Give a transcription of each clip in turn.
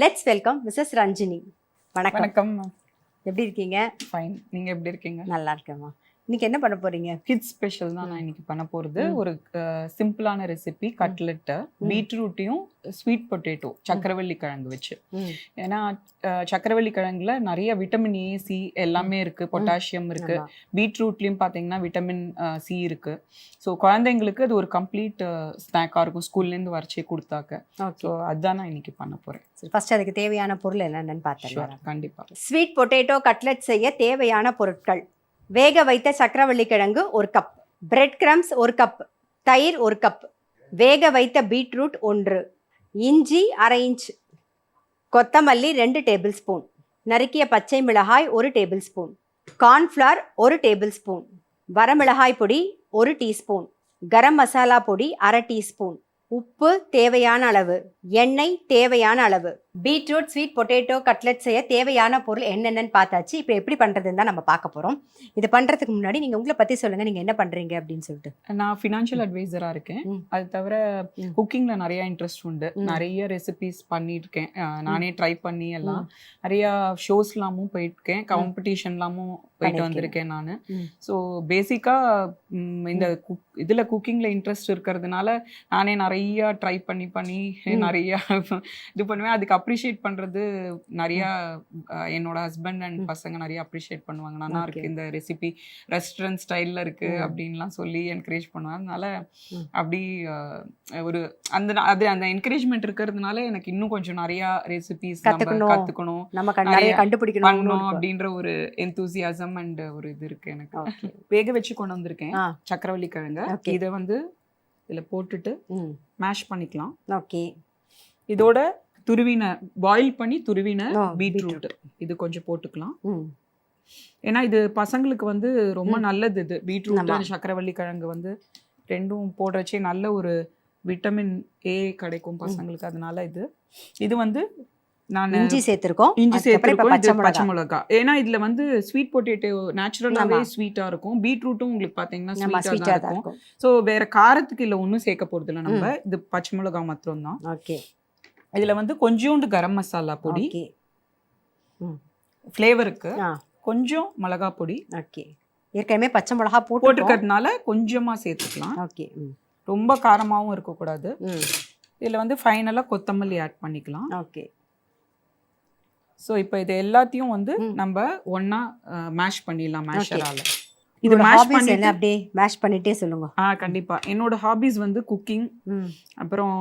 Let's welcome Mrs Ranjini வணக்கம். வணக்கம். எப்படி இருக்கீங்க? ஃபைன் நீங்க எப்படி இருக்கீங்க? நல்லா இருக்கேம்மா. இன்னைக்கு என்ன பண்ண போறீங்க? கிட்ஸ் ஸ்பெஷல் தான் நான் இன்னைக்கு பண்ண போறது. ஒரு சிம்பிளான ரெசிபி கட்லெட் பீட்ரூட்டையும் ஸ்வீட் பொட்டேட்டோ சக்கரவள்ளி கிழங்கு வச்சு. ஏன்னா சக்கரவள்ளி கிழங்குல நிறைய விட்டமின் ஏ சி எல்லாமே இருக்கு. பொட்டாசியம் இருக்கு. பீட்ரூட்லயும் பாத்தீங்கன்னா விட்டமின் சி இருக்கு. ஸோ குழந்தைங்களுக்கு அது ஒரு கம்ப்ளீட் ஸ்நாக்கா இருக்கும். ஸ்கூல்ல இருந்து வரைச்சே கொடுத்தாக்க. ஸோ அதுதான் நான் இன்னைக்கு பண்ண போறேன். ஃபர்ஸ்ட் அதுக்கு தேவையான பொருள் என்னென்னு பார்த்தேன் கண்டிப்பா. ஸ்வீட் பொட்டேட்டோ கட்லெட் செய்ய தேவையான பொருட்கள். வேக வைத்த சக்கரவள்ளி கிழங்கு ஒரு கப் பிரெட் கிரம்ஸ் ஒரு கப் தயிர் ஒரு கப் வேக வைத்த பீட்ரூட் ஒன்று. இஞ்சி அரை இன்ச் கொத்தமல்லி ரெண்டு டேபிள் ஸ்பூன் நறுக்கிய பச்சை மிளகாய் ஒரு டேபிள் ஸ்பூன் கார்ன்ஃப்ளவர் ஒரு டேபிள் ஸ்பூன் வரமிளகாய் பொடி ஒரு டீஸ்பூன் கரம் மசாலா பொடி அரை டீஸ்பூன் உப்பு தேவையான அளவு. எண்ணெய் தேவையான அளவு. பீட்ரூட் ஸ்வீட் பொட்டேட்டோ கட்லெட் செய்ய தேவையான பொருள் என்னென்னு பார்த்தாச்சு. இப்போ எப்படி பண்ணுறதுன்னு தான் நம்ம பார்க்க போகிறோம் இது பண்ணுறதுக்கு முன்னாடி நீங்கள் உங்களை பற்றி சொல்லுங்கள் நீங்கள் என்ன பண்ணுறீங்க அப்படின்னு சொல்லிட்டு. நான் ஃபினான்ஷியல் அட்வைசரா இருக்கேன். அது தவிர ம். குக்கிங்ல நிறைய இன்ட்ரெஸ்ட் உண்டு. நிறைய ரெசிபிஸ் பண்ணியிருக்கேன். நானே ட்ரை பண்ணி எல்லாம் நிறைய ஷோஸ்லாமும் போயிருக்கேன். காம்படிஷன்லாமும் போயிட்டு. வந்திருக்கேன் நான். ஸோ பேசிக்கா இந்த குக் இதுல குக்கிங்ல இன்ட்ரெஸ்ட் இருக்கிறதுனால நானே நிறைய ட்ரை பண்ணி பண்ணி. நிறைய இது பண்ணுவேன். அதுக்கு அப்ரிஷியேட் பண்றது நிறைய என்னோட ஹஸ்பண்ட் அண்ட். பசங்க நிறைய அப்ரிஷியேட் பண்ணுவாங்க நல்லா Okay. இருக்கு இந்த ரெசிபி ரெஸ்டாரண்ட் ஸ்டைல்ல இருக்கு. அப்படின்லாம் சொல்லி என்கரேஜ் பண்ணுவாங்க அதனால. அப்படி ஒரு அந்த அது அந்த என்கரேஜ்மெண்ட் இருக்கிறதுனால எனக்கு இன்னும் கொஞ்சம் நிறைய ரெசிபிஸ் கத்துக்கணும். கத்துக்கணும் நம்ம நிறைய கண்டுபிடிக்கணும் பண்ணணும் அப்படின்ற ஒரு எந்தூசியாசம் அண்ட் ஒரு இது இருக்கு எனக்கு வேக வச்சு கொண்டு வந்திருக்கேன். சக்கரவள்ளி கிழங்க. இதை வந்து இதுல போட்டுட்டு மேஷ் பண்ணிக்கலாம் ஓகே இதோட துருவின பாயில் பண்ணி துருவின பீட்ரூட் இது கொஞ்சம் போட்டுக்கலாம். ஏன்னா இது பசங்களுக்கு வந்து ரொம்ப. நல்லது இது. பீட்ரூட். சக்கரவள்ளி கிழங்கு வந்து ரெண்டும் போடுறச்சே நல்ல ஒரு விட்டமின் ஏ கிடைக்கும் பசங்களுக்கு. அதனால இது. இது வந்து நான் இஞ்சி சேர்த்துருக்கோம். இஞ்சி சேர்த்துருக்கோம். இது பச்சை மிளகா. ஏன்னா இதுல வந்து ஸ்வீட் பொட்டேட்டோ நேச்சுரலாவே. ஸ்வீட்டா இருக்கும். பீட்ரூட்டும் உங்களுக்கு பாத்தீங்கன்னா ஸ்வீட்டா இருக்கும். இருக்கும். ஸோ வேற காரத்துக்கு இல்ல ஒன்றும் சேர்க்க போறது இல்ல நம்ம இது பச்சை மிளகா மாத்திரம் தான் ஓகே. இதுல வந்து கொஞ்சோண்டு கரம் மசாலா பொடி ஃப்ளேவருக்கு கொஞ்சம் மிளகா பொடி. ஓகே. ஏற்கனவே பச்சை மிளகா போட்டு போட்டிருக்கிறதுனால கொஞ்சமா சேர்த்துக்கலாம். ஓகே ரொம்ப காரமாவும் இருக்கக்கூடாது. இதுல வந்து ஃபைனலா கொத்தமல்லி ஆட் பண்ணிக்கலாம். ஓகே. ஸோ இப்போ இது எல்லாத்தையும் வந்து. நம்ம ஒண்ணா மேஷ் பண்ணிடலாம் மேஷரால. இது மேஷ் பண்ணி அப்படியே? மேஷ் பண்ணிட்டே சொல்லுங்க. ஆ கண்டிப்பா. என்னோட ஹாபிஸ் வந்து குக்கிங் அப்புறம்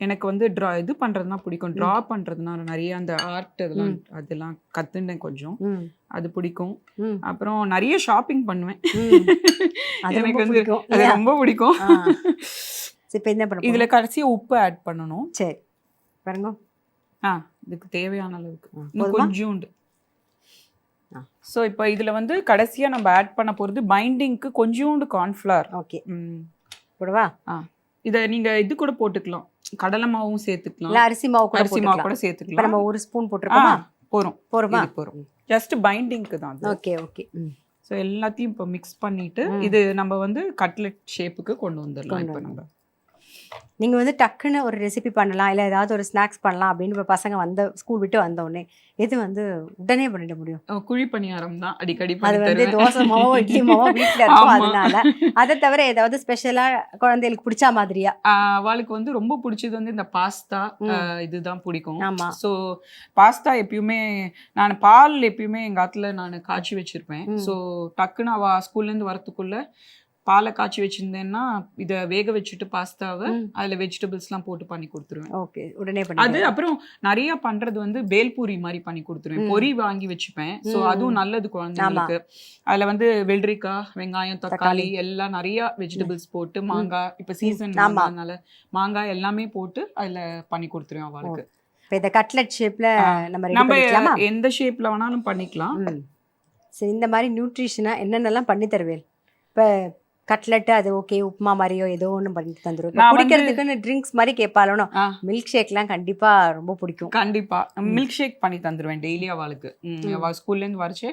எனக்கு வந்து ட்ரா இது பண்றதுனா பிடிக்கும். ட்ரா பண்றதுனா நிறைய அந்த ஆர்ட் இதெல்லாம் அதெல்லாம் கத்துனேன் கொஞ்சம். அது பிடிக்கும். அப்புறம் நிறைய ஷாப்பிங் பண்ணுவேன். எனக்கு வந்து அது? ரொம்ப பிடிக்கும். ஆ. இப்ப என்ன பண்ண இதுல போறோம்? கடைசியா உப்பு ஆட் பண்ணணும். சரி. பாருங்க. ஆ இதுக்கு தேவையான அளவுக்கு. ஆ? கொஞ்சோண்டு. ஆ. ஸோ இப்போ இதுல வந்து கடைசியா நம்ம ஆட் பண்ண போறது பைண்டிங்க்கு கொஞ்சோண்டு கார்ன்ஃப்ளவர் ஓகே போடுவா? இத நீங்க இது கூட போட்டுக்கலாம். கடலை மாவும் சேர்த்துக்கலாம். இல்ல அரிசி மாவு கூட அரிசி மாவு கூட சேர்த்துக்கலாம். நம்ம ஒரு ஸ்பூன் போட்டிருக்கோமா? போறோம். போறோமா? இது போறோம். ஜஸ்ட் பைண்டிங்க்கு தான் ஓகே ஓகே ஸோ எல்லாத்தையும் இப்போ மிக்ஸ் பண்ணிட்டு. இது நம்ம வந்து கட்லெட் ஷேப்புக்கு கொண்டு வந்துடலாம் இப்போ நம்ம. நீங்க வந்து டக்குன்னு ஒரு ரெசிபி பண்ணலாம் இல்ல ஏதாவது ஒரு ஸ்நாக்ஸ் பண்ணலாம் அப்படின்னு இப்ப பசங்க வந்த ஸ்கூல் விட்டு வந்த உடனே எது வந்து உடனே பண்ணிட முடியும்? குழி பணியாரம் தான் அடிக்கடி அது வந்து தோசை மாவோ இட்லி மாவோ வீட்ல இருக்கும். அதனால. அதை தவிர ஏதாவது ஸ்பெஷலா குழந்தைகளுக்கு பிடிச்ச மாதிரியா? அவளுக்கு வந்து ரொம்ப பிடிச்சது வந்து இந்த பாஸ்தா. இதுதான் பிடிக்கும். ஆமா. ஸோ பாஸ்தா எப்பயுமே நான் பால் எப்பயுமே எங்க ஆத்துல நான் காய்ச்சி வச்சிருப்பேன். ஸோ டக்குன்னு அவ ஸ்கூல்ல இருந்து வரத்துக்குள்ள பாலை காய்ச்சி வச்சிருந்தேன்னா இத வேக வச்சுட்டு பாஸ்தாவை. அதுல வெஜிடபிள்ஸ்லாம் போட்டு பண்ணி கொடுத்துருவேன். ஓகே உடனே அது அப்புறம் நிறைய பண்றது வந்து பேல்பூரி மாதிரி பண்ணி கொடுத்துருவேன். பொரி வாங்கி வச்சுப்பேன். சோ ம். அதுவும் நல்லது குழந்தைங்களுக்கு. அதுல வந்து வெள்ளரிக்காய் வெங்காயம் தக்காளி. எல்லாம் நிறைய வெஜிடபிள்ஸ் போட்டு மாங்காய் இப்ப சீசன். அதனால மாங்காய் எல்லாமே போட்டு அதுல பண்ணி கொடுத்துருவேன் அவளுக்கு. இப்ப இந்த கட்லெட் ஷேப்ல ஆ. நம்ம நம்ம எந்த ஷேப்ல வேணாலும் பண்ணிக்கலாம். சரி இந்த மாதிரி நியூட்ரிஷனா என்னென்னலாம் பண்ணி தருவேன்? இப்ப கட்லெட் அது ஓகே உப்புமா மாதிரியோ ஏதோ ஒன்று பண்ணி வந்து- குடிக்கிறதுக்குன்னு ட்ரிங்க்ஸ் மாதிரி கேட்பாலும். மில்க் ஷேக்லாம் கண்டிப்பா ரொம்ப பிடிக்கும். கண்டிப்பா. மில்க் ஷேக் பண்ணி தந்துருவேன் டெய்லி அவளுக்கு. ம், ம். அவ ஸ்கூல்ல இருந்து வரைச்சு.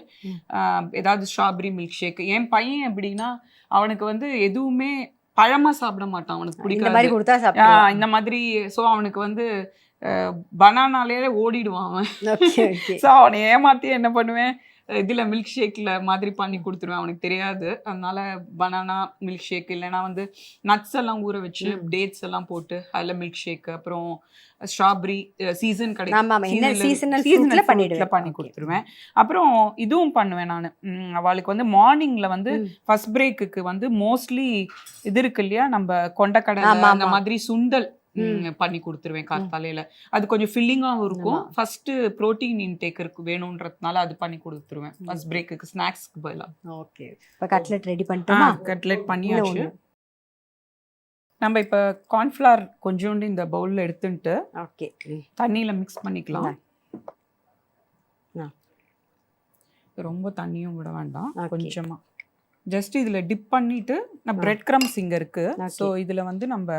ஏதாவது ஸ்ட்ராபெரி மில்க் ஷேக் என் பையன் எப்படின்னா அவனுக்கு வந்து எதுவுமே பழமா சாப்பிட மாட்டான். அவனுக்கு பிடிக்காது. கொடுத்தா ஆ, சாப்பிடுவான் இந்த மாதிரி சோ அவனுக்கு வந்து பனானாலே ஓடிடுவான் அவன். ஸோ அவனை ஏமாத்தி என்ன பண்ணுவேன்? இதுல மில்க் ஷேக்ல மாதிரி பண்ணி கொடுத்துருவேன் அவனுக்கு தெரியாது அதனால பனானா மில்க் ஷேக் இல்லைன்னா வந்து நட்ஸ் எல்லாம் ஊற வச்சு டேட்ஸ் எல்லாம் போட்டு அதுல மில்க் ஷேக் அப்புறம் ஸ்ட்ராபெரி சீசன் கிடைக்கும். பண்ணி. கொடுத்துருவேன் அப்புறம் இதுவும் பண்ணுவேன் நான் அவளுக்கு வந்து மார்னிங்ல வந்து. ஃபர்ஸ்ட் பிரேக்குக்கு வந்து மோஸ்ட்லி இது இருக்கு இல்லையா நம்ம கொண்டக்கடலை அந்த. மாதிரி சுண்டல் பண்ணி கொடுத்துருவேன் காத்தாலையில அது கொஞ்சம் ஃபில்லிங்காகவும் இருக்கும். ஃபர்ஸ்ட் ப்ரோட்டீன் இன்டேக் இருக்கு வேணுன்றதுனால அது பண்ணி கொடுத்துருவேன் ஃபர்ஸ்ட் பிரேக்குக்கு ஸ்நாக்ஸ்க்கு பதிலாக ஓகே இப்போ கட்லெட் ரெடி பண்ணிட்டோமா கட்லெட் பண்ணியாச்சு. நம்ம இப்போ கார்ன்ஃப்ளவர் கொஞ்சோண்டு இந்த பவுல்ல எடுத்துட்டு ஓகே. தண்ணியில மிக்ஸ் பண்ணிக்கலாம். ரொம்ப தண்ணியும் விட வேண்டாம் Okay. கொஞ்சமா ஜஸ்ட் இதுல டிப் பண்ணிட்டு நான். பிரெட் கிரம்ஸ் இங்க இருக்கு Okay. ஸோ இதுல வந்து நம்ம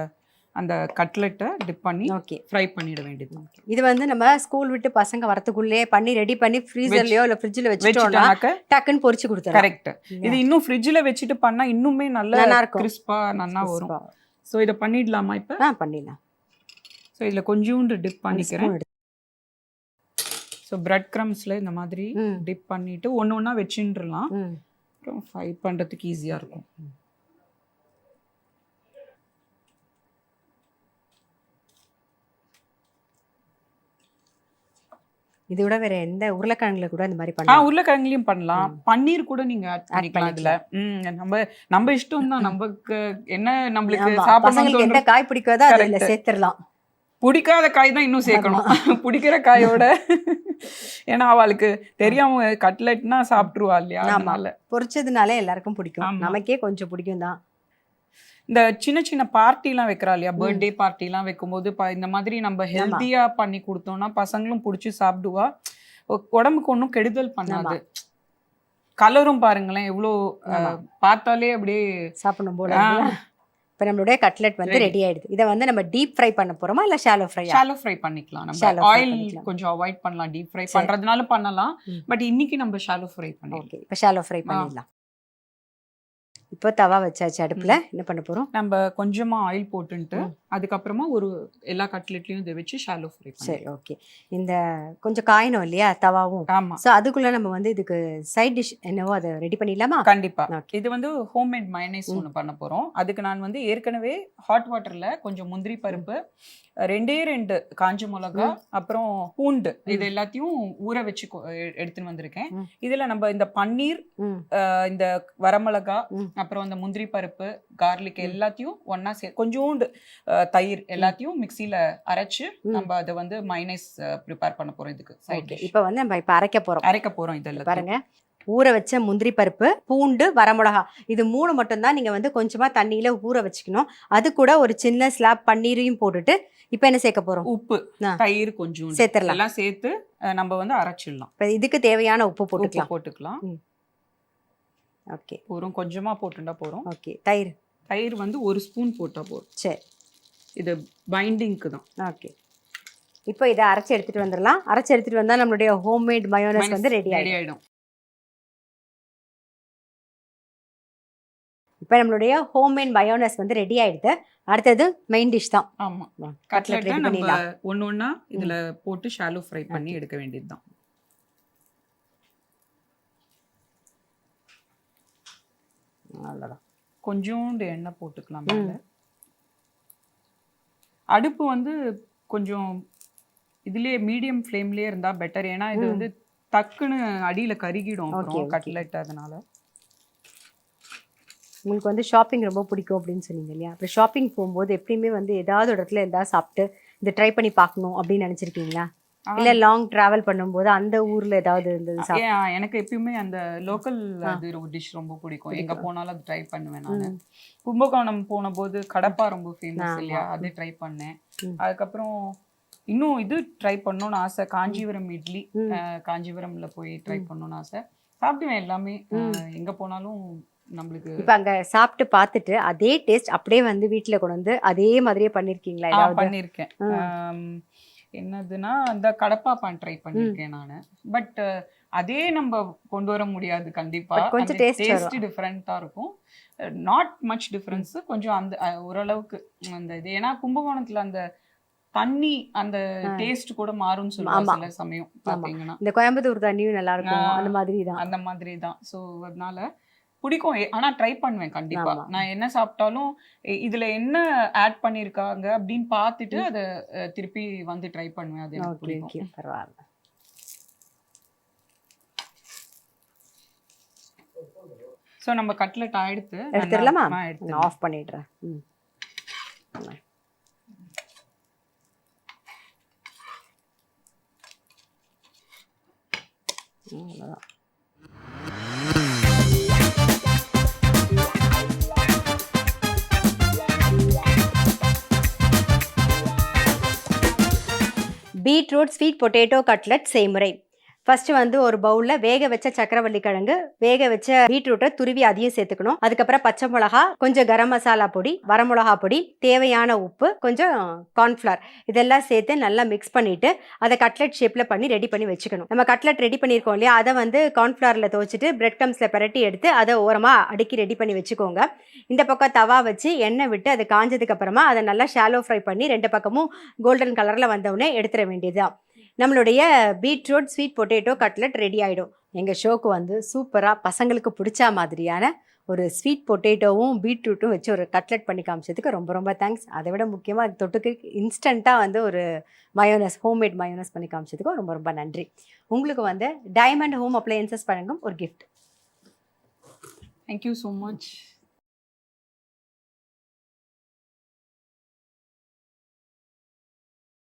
அந்த கட்லெட்டை டிப் பண்ணி ஓகே. ஃப்ரை பண்ணிட வேண்டியது. இது வந்து நம்ம ஸ்கூல் விட்டு பசங்க வரதுக்குள்ளே பண்ணி ரெடி பண்ணி ஃப்ரீசர்லயோ இல்ல ஃப்ரிட்ஜ்ல வச்சுட்டோம்னா டக்குன்னு பொரிச்சு கொடுத்துறோம் கரெக்ட் இது இன்னும் ஃப்ரிட்ஜ்ல வச்சுட்டு பண்ணா இன்னுமே நல்லா நல்ல இருக்கும். கிறிஸ்பா நல்லா வரும் ஸோ இதை பண்ணிடலாமா இப்போ? ஆ பண்ணிடலாம். ஸோ இதில் கொஞ்சோண்டு டிப் பண்ணிக்கிறேன். ஸோ பிரெட் க்ரம்ஸில் இந்த மாதிரி. டிப் பண்ணிட்டு ஒன்று ஒன்றா வச்சுட்டுலாம். அப்புறம் ஃப்ரை பண்ணுறதுக்கு ஈஸியாக இருக்கும். இது விட வேற எந்த உருளைக்கிழங்குல கூட இந்த மாதிரி பண்ணலாம். உருளைக்கிழங்குலையும் பண்ணலாம். பன்னீர் கூட நீங்க ஆட் பண்ணிக்கலாம் இதுல. நம்ம நம்ம இஷ்டம் தான் நமக்கு என்ன நம்மளுக்கு சாப்பிடணும் எந்த காய் பிடிக்காதோ அதை இதுல Correct. சேர்த்துடலாம். பிடிக்காத காய் தான் இன்னும் சேர்க்கணும். பிடிக்கிற காயோட. ஏன்னா அவளுக்கு தெரியாம கட்லெட்னா சாப்பிட்டுருவா இல்லையா. அதனால. பொரிச்சதுனாலே எல்லாருக்கும் பிடிக்கும். நமக்கே கொஞ்சம் பிடிக்கும் தான் இந்த சின்ன சின்ன பார்ட்டிலாம் வைக்கிறா இல்லையா? பர்த்டே பார்ட்டிலாம் வைக்கும்போது இந்த மாதிரி நம்ம ஹெல்த்தியா பண்ணி கொடுத்தோம்னா பசங்களும் பிடிச்சி சாப்பிடுவா. உடம்புக்கு ஒன்றும் கெடுதல் பண்ணாது. கலரும் பாருங்களேன் எவ்வளோ பார்த்தாலே அப்படியே சாப்பிடணும் போல? இப்ப நம்மளுடைய கட்லெட் வந்து. ரெடி ஆயிடுது. இதை வந்து நம்ம டீப் ஃப்ரை பண்ண போறோமா இல்ல ஷாலோ ஃப்ரையா ஷாலோ ஃப்ரை பண்ணிக்கலாம். நம்ம ஆயில். கொஞ்சம் அவாய்ட் பண்ணலாம் டீப் ஃப்ரை. பண்றதுனால பண்ணலாம். பட் இன்னைக்கு நம்ம ஷாலோ ஃப்ரை பண்ணலாம் ஓகே இப்ப ஷாலோ ஃப்ரை பண்ணிடலாம். இப்போ தவா வச்சாச்சு அடுப்புல. என்ன பண்ண போறோம்? நம்ம கொஞ்சமா ஆயில் போட்டுன்ட்டு. அதுக்கப்புறமா ஒரு எல்லா கட்லெட்லயும் இதை வச்சு ஷாலோ ஃப்ரை சரி ஓகே இந்த கொஞ்சம் காயணும் இல்லையா? தவாவும். ஆமா. சோ அதுக்குள்ள நம்ம வந்து இதுக்கு சைட் டிஷ் என்னவோ அதை ரெடி பண்ணிடலாமா? கண்டிப்பா. Okay. இது வந்து ஹோம்மேட் மயனைஸ். ஒன்று பண்ண போறோம். அதுக்கு நான் வந்து ஏற்கனவே ஹாட் வாட்டர்ல கொஞ்சம் முந்திரி பருப்பு ரெண்டே ரெண்டு காஞ்ச மிளகா அப்புறம் பூண்டு இது எல்லாத்தையும் ஊற வச்சு எடுத்துன்னு வந்திருக்கேன். இதுல நம்ம இந்த பன்னீர் இந்த வரமிளகா. அப்புறம் இந்த முந்திரி பருப்பு கார்லிக் எல்லாத்தையும் ஒண்ணா சே கொஞ்சோண்டு தயிர் எல்லாத்தையும் மிக்சியில அரைச்சு. நம்ம அதை வந்து மைனைஸ் ப்ரிப்பேர் பண்ண போறோம் இதுக்கு சைட் இப்போ வந்து நம்ம இப்ப அரைக்க போறோம். அரைக்க போறோம் இதெல்லாம் பாருங்க. ஊற வச்ச முந்திரி பருப்பு பூண்டு வரமிளகா இது மூணு மட்டும்தான் நீங்க வந்து கொஞ்சமா தண்ணியில ஊற வச்சுக்கணும். அது கூட ஒரு சின்ன ஸ்லாப் பன்னீரையும் போட்டுட்டு இப்போ என்ன சேர்க்க போறோம்? உப்பு. தயிர் கொஞ்சம் சேர்த்துடலாம். எல்லாம் சேர்த்து நம்ம வந்து அரைச்சிடலாம். இப்போ இதுக்கு தேவையான உப்பு உப்பு போட்டுக்கலாம். போட்டுக்கலாம். ஓகே. போறோம் கொஞ்சமா போட்டுண்டா போறோம் ஓகே. தயிர். தயிர் வந்து ஒரு ஸ்பூன் போட்டா போதும். சரி. இது பைண்டிங்க்கு தான். ஓகே. இப்போ இதை அரைச்சி எடுத்துட்டு வந்துடலாம். அரைச்சி எடுத்துட்டு வந்தா நம்மளுடைய ஹோம்மேட் மயோனஸ் வந்து ரெடி ரெடி ஆயிடும். ஆயிடும். இப்போ நம்மளுடைய ஹோம்மேட் மயோனஸ் வந்து ரெடி ஆயிடுது. அடுத்தது மெயின் டிஷ் தான். ஆமா. கட்லெட் ரெடி பண்ணிடலாம். ஒண்ணு ஒண்ணா இதுல போட்டு ஷாலோ ஃப்ரை பண்ணி எடுக்க வேண்டியதுதான். அவ்வளோதான் கொஞ்சோண்டு எண்ணெய் போட்டுக்கலாம் அடுப்பு வந்து கொஞ்சம் இதுலயே மீடியம் ஃப்ளேம்லயே இருந்தா பெட்டர். ஏன்னா இது. வந்து டக்குன்னு அடியில கருகிடும். கட்லெட் அதனால. உங்களுக்கு வந்து ஷாப்பிங் ரொம்ப பிடிக்கும் அப்படின்னு சொன்னீங்க இல்லையா? அப்புறம் ஷாப்பிங் போகும்போது எப்பயுமே வந்து ஏதாவது இடத்துல ஏதாவது சாப்பிட்டு இதை ட்ரை பண்ணி பார்க்கணும் அப்படின்னு நினைச்சிருக்கீங்களா? இல்ல லாங் டிராவல் பண்ணும்போது அந்த ஊர்ல ஏதாவது இருந்தது எனக்கு எப்பயுமே அந்த லோக்கல். அது டிஷ் ரொம்ப பிடிக்கும். எங்க. போனாலும் அது ட்ரை பண்ணுவேன் நான். கும்பகோணம் போன போது கடப்பா ரொம்ப ஃபேமஸ். இல்லையா? அது ட்ரை பண்ணேன். அதுக்கப்புறம் இன்னும் இது ட்ரை பண்ணணும்னு ஆசை. காஞ்சிபுரம் இட்லி காஞ்சிபுரம்ல போய் ட்ரை பண்ணணும்னு ஆசை. சாப்பிடுவேன் எல்லாமே. எங்க போனாலும் நம்மளுக்கு இப்ப அங்க சாப்பிட்டு பார்த்துட்டு அதே டேஸ்ட் அப்படியே வந்து வீட்ல கொண்டு வந்து அதே மாதிரியே பண்ணிருக்கீங்களா ஆ, என்னதுன்னா அந்த கடப்பா பான் ட்ரை பண்ணிருக்கேன் நானு. பட் அதே நம்ம கொண்டு வர முடியாது கண்டிப்பா. கொஞ்சம் டேஸ்ட் டிஃப்ரெண்டா இருக்கும். நாட் மச் டிஃபரன்ஸ் கொஞ்சம் அந்த ஓரளவுக்கு அந்த இது. ஏன்னா கும்பகோணத்துல அந்த தண்ணி அந்த டேஸ்ட் கூட மாறும்னு சொல்லுவாங்க. சில சமயம் பாத்தீங்கன்னா. இந்த கோயம்புத்தூர் தண்ணியும் நல்லா இருக்கும். அந்த மாதிரி தான் அந்த மாதிரி தான் ஸோ அதனால பிடிக்கும். ஆனா ட்ரை பண்ணுவேன் கண்டிப்பா. நான் என்ன சாப்பிட்டாலும் இதுல என்ன ஆட் பண்ணிருக்காங்க அப்படின்னு பார்த்துட்டு அதை திருப்பி வந்து ட்ரை பண்ணுவேன். அது எனக்கு பிடிக்கும். பரவாயில்ல. ஸோ நம்ம கட்லெட் நல்லா- எடுத்துடலாமா? நான். ஆஃப் பண்ணிடுறேன். ம். ம், பீட்ரூட் ஸ்வீட் பொட்டேட்டோ கட்லட் செய்முறை. ஃபர்ஸ்ட் வந்து ஒரு பவுல்ல வேக வச்ச சக்கரவள்ளி கிழங்கு வேக வச்ச பீட்ரூட்டை துருவி அதையும் சேர்த்துக்கணும். அதுக்கப்புறம் பச்சை மிளகா கொஞ்சம் கரம் மசாலா பொடி வரமிளகா பொடி தேவையான உப்பு கொஞ்சம் கார்ன்ஃபிளவர் இதெல்லாம் சேர்த்து நல்லா மிக்ஸ் பண்ணிட்டு அதை கட்லெட் ஷேப்ல பண்ணி ரெடி பண்ணி வச்சுக்கணும். நம்ம கட்லெட் ரெடி பண்ணியிருக்கோம் இல்லையா? அதை வந்து கார்ன்ஃப்ளவரில் துவச்சிட்டு பிரெட் கம்ஸில் பிரட்டி எடுத்து அதை ஓரமாக அடுக்கி ரெடி பண்ணி வச்சுக்கோங்க. இந்த பக்கம் தவா வச்சு எண்ணெய் விட்டு அது காஞ்சதுக்கு அப்புறமா அதை நல்லா ஷாலோ ஃப்ரை பண்ணி ரெண்டு பக்கமும் கோல்டன் கலரில் வந்தவுடனே எடுத்துட வேண்டியதுதான். நம்மளுடைய beetroot sweet potato cutlet ready ஆகிடும் எங்கள் ஷோக்கு வந்து சூப்பராக பசங்களுக்கு பிடிச்ச மாதிரியான ஒரு ஸ்வீட் பொட்டேட்டோவும் பீட்ரூட்டும் வச்சு ஒரு கட்லெட் பண்ணி காமிச்சதுக்கு ரொம்ப ரொம்ப தேங்க்ஸ். அதை விட முக்கியமாக அது தொட்டுக்கு இன்ஸ்டண்ட்டாக வந்து ஒரு மயோனஸ் ஹோம்மேட் மயோனஸ் பண்ணி காமிச்சதுக்கு ரொம்ப ரொம்ப நன்றி. உங்களுக்கு வந்து டைமண்ட் ஹோம் அப்ளையன்சஸ் வழங்கும் ஒரு கிஃப்ட் தேங்க்யூ ஸோ மச்